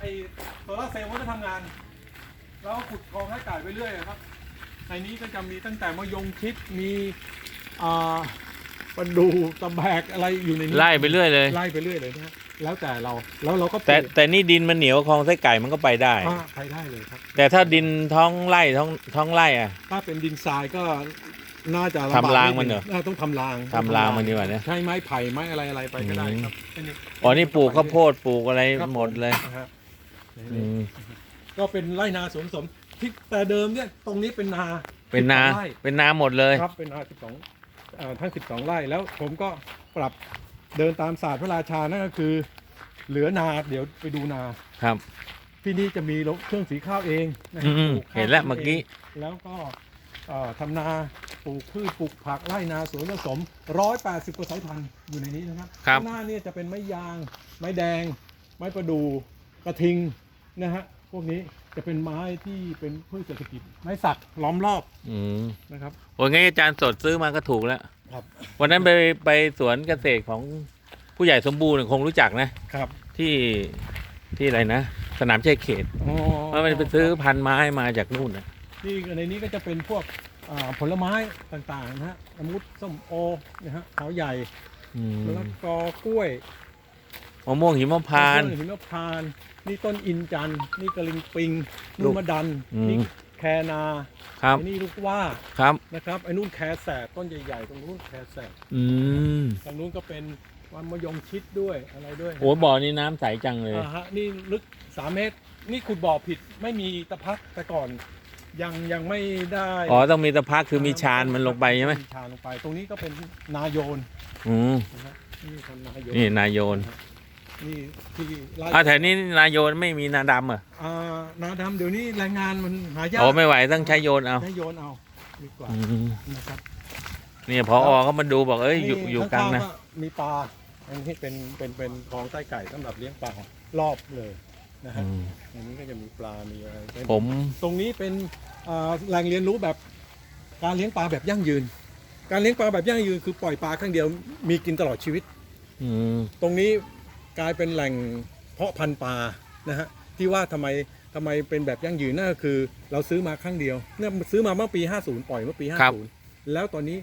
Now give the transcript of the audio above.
ไอ้โซลาร์เซลล์มันก็ทำงานแล้วก็ขุดคลองให้ไก่ไปเรื่อยอะครับ ในนี้ก็จะมีตั้งแต่มะยงชิดมีอ่าปลาดูตะแบกอะไรอยู่ในนี้ไล่ไปเรื่อยเลย ไล่ไปเรื่อยเลยนะฮะแล้วแต่เราแล้วเราก็ปลูกแต่แต่นี่ดินมันเหนียวคลองไส้ไก่มันก็ไปได้ อ่าไปได้เลยครับ แต่ถ้าดินท้องไร่ท้องท้องไร่อะ ถ้าเป็นดินทรายก็น่าจะลำบกทำรางดมันเหรออ่าต้องทำรางทำรางมันดีกว่านะ ใช้ไม้ไผ่ไม้อะไรอะไรไปก็ได้อืมครับอันนี้อ๋อนี่ปลูกข้าวโพดปลูกอะไรครับหมดเลย นะฮะ อืมก็เป็นไร่นาสวนผสมที่แต่เดิมเนี่ยตรงนี้เป็นนาเป็นนา 12ไร่เป็นนาหมดเลย ครับเป็นนา12อ่าทั้ง12ไร่แล้วผมก็ปรับเดินตามศาสตร์พระราชานั่นก็คือ เหลือนาเดี๋ยวไปดูนา ครับ ที่นี่จะมีรถเครื่องสีข้าวเองนะคอืรับมปลูกข้าเห็นแล้วเมื่อกี้แล้วก็เอ่อทำนาปลูกพืชปลูกผักไร่นาสวนผสม 180 กว่าสายพันธุ์อยู่ในนี้นะครับครับ ข้างหน้าเนี่ยจะเป็นไม้ยาง ไม้แดง ไม้ประดู่กระทิง นะฮะพวกนี้จะเป็นไม้ที่เป็นพืชเศรษฐกิจไม้สักล้อมรอบอืมนะครับ โอ้ยงั้นอาจารย์สดซื้อมาก็ถูกแล้ว ครับวันนั้นไปไปสวนเกษตรของผู้ใหญ่สมบูรณ์คงรู้จักนะ ครับที่ที่อะไรนะ สนามชัยเขตอ๋อว่ามันไปซื้อพันธุ์ไม้มาจากนู่นนะนี่ในนี้ก็จะเป็นพวกอ่าผลไม้ต่างๆนะฮะอมุดส้มโอนะฮะขาวใหญ่อืมมะละกอกล้วย มะม่วงหิมพานต์ ต้นหิมพานต์นี่ต้นอินจันทร์นี่กระลิงปิงลูนู่กนมะดันอืม นี่แคนาครับไอ้นี่ลูกว่าครับ นะครับไอ้นู่นแคแสบต้นใหญ่ๆตรงนู้นแคแสบอืมตรงนู้นก็เป็นวันมะยงชิดด้วยอะไรด้วยโอ้ยบ่อนี้น้ำใสจังเลย อ่าฮะนี่ลึกสามเมตร นี่ขุดบ่อผิดไม่มีตะพักแต่ก่อน ยังยังไม่ได้อ๋อต้องมีตะพักคือมีชานมันลงไปใช่ไหมชานลงไป ตรงนี้ก็เป็นนาโยนอืมนะฮะนี่ทำนาโยนนี่นายโยน นี่ที่ไร่อ่าแถวนี้นายโยนไม่มีนาดำเหรอะอ่านาดำเดี๋ยวนี้แรงงานมันหายากโอ้ไม่ไหวต้องใช้โยนเอาให้โยนเอาดีกว่าอืมนะครับเนี่ยพอเขามาดูบอกเอ้ยอยู่อยู่กลางนะข้ๆมีปลาอันนี้เป็นเป็นเป็นคลองใต้ไก่สำหรับเลี้ยงปลารอบเลยนะฮะอืมอันนี้ก็จะมีปลา มีอะไรเป็นผมตรงนี้เป็นอ่าแหล่งเรียนรู้แบบการเลี้ยงปลาแบบยั่งยืน การเลี้ยงปลาแบบยั่งยืนคือปล่อยปลาครั้งเดียวมีกินตลอดชีวิตอืมตรงนี้ กลายเป็นแหล่งเพาะพันธุ์ปลานะฮะที่ว่าทำไมทำไมเป็นแบบยั่งยืนนั่นก็คือ เราซื้อมาครั้งเดียวเนี่ยซื้อมาเมื่อปี 50 ปล่อยเมื่อปี 50 แล้วตอนนี้